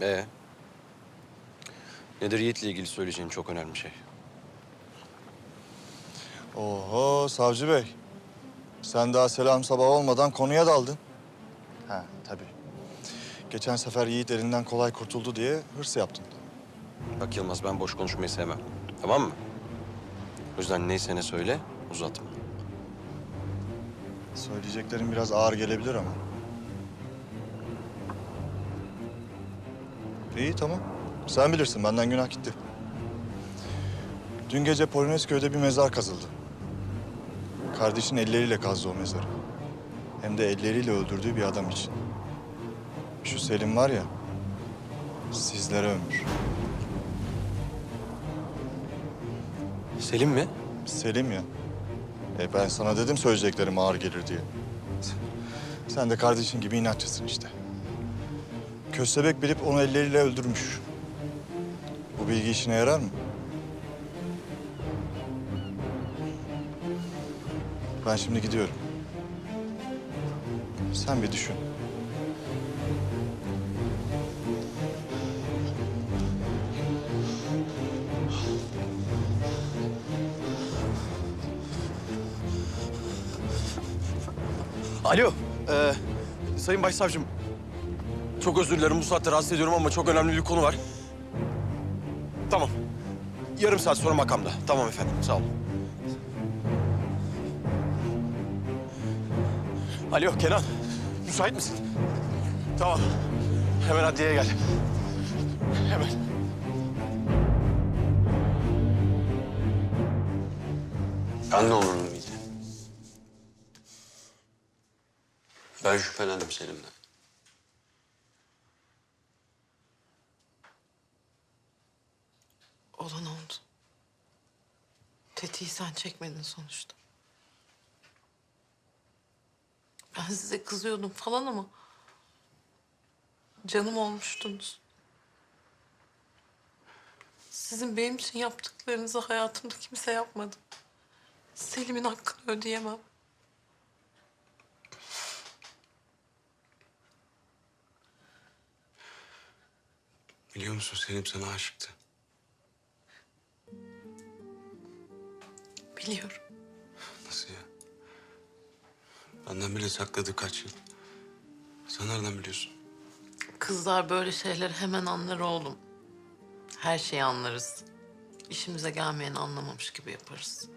Ee? Nedir Yiğit'le ilgili söyleyeceğin çok önemli şey. Oho savcı bey. Sen daha selam sabah olmadan konuya daldın. Ha tabii. Geçen sefer Yiğit elinden kolay kurtuldu diye hırs yaptın. Bak Yılmaz ben boş konuşmayı sevmem. Tamam mı? O yüzden neyse ne söyle uzatma. Söyleyeceklerim biraz ağır gelebilir ama. İyi tamam. Sen bilirsin benden günah gitti. Dün gece Polonezköy'de bir mezar kazıldı. Kardeşin elleriyle kazdı o mezarı. Hem de elleriyle öldürdüğü bir adam için. Şu Selim var ya, sizlere ömür. Selim mi? Selim ya. E ben sana dedim söyleyeceklerim ağır gelir diye. Sen de kardeşin gibi inatçısın işte. Köstebek bilip onu elleriyle öldürmüş. Bu bilgi işine yarar mı? Ben şimdi gidiyorum. Sen bir düşün. Alo. Ee, sayın Başsavcım. Çok özür dilerim bu saatte rahatsız ediyorum ama çok önemli bir konu var. Tamam. Yarım saat sonra makamda. Tamam efendim sağ olun. Alo Kenan. Müsait misin? Tamam. Hemen adliyeye gel. Hemen. Ben de olurum muydu? Ben şüphelendim Selim'den. Olan oldu. Tetiği sen çekmedin sonuçta. Ben size kızıyordum falan ama... ...canım olmuştunuz. Sizin benim için yaptıklarınızı hayatımda kimse yapmadı. Selim'in hakkını ödeyemem. Biliyor musun Selim sana aşıktı. Biliyorum. Nasıl ya? Benden bile sakladı kaç yıl. Sen nereden biliyorsun? Kızlar böyle şeyleri hemen anlar oğlum. Her şeyi anlarız. İşimize gelmeyeni anlamamış gibi yaparız.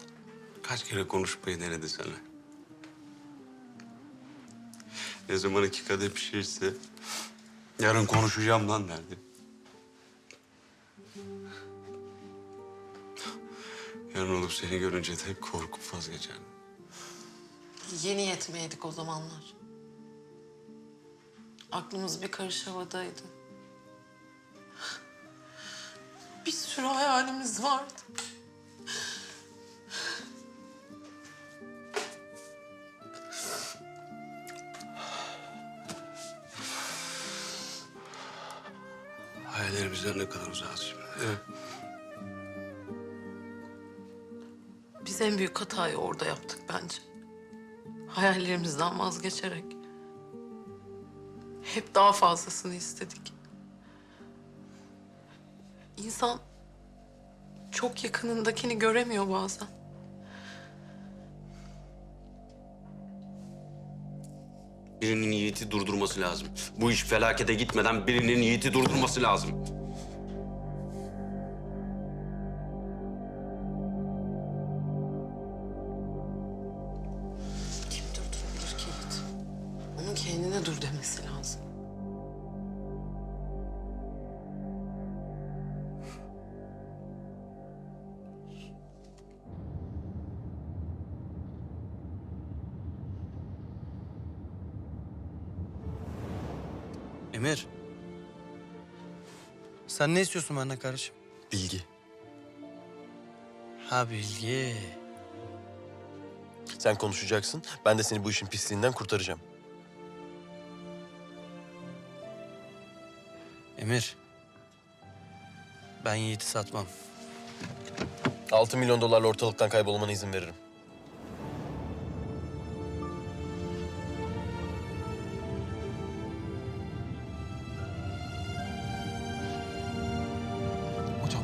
Kaç kere konuşmayı denedi sana. Ne zaman iki kadeh bir içse... ...yarın konuşacağım lan derdi. Yarın olup seni görünce de korkup vazgeçerdim. Yeni yetmeydik o zamanlar. Aklımız bir karış havadaydı. Bir sürü hayalimiz vardı. Hayallerimizden ne kadar uzağız şimdi. Evet. En büyük hatayı orada yaptık bence. Hayallerimizden vazgeçerek. Hep daha fazlasını istedik. İnsan çok yakınındakini göremiyor bazen. Birinin Yiğit'i durdurması lazım. Bu iş felakete gitmeden birinin Yiğit'i durdurması lazım. Onun kendine dur demesi lazım. Emir. Sen ne istiyorsun benden kardeşim? Bilgi. Ha bilgi. Sen konuşacaksın. Ben de seni bu işin pisliğinden kurtaracağım. Emir. Ben Yiğit'i satmam. 6 milyon dolarla ortalıktan kaybolmana izin veririm.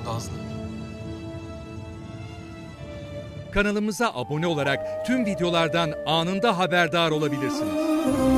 Nazlı. Kanalımıza abone olarak tüm videolardan anında haberdar olabilirsiniz.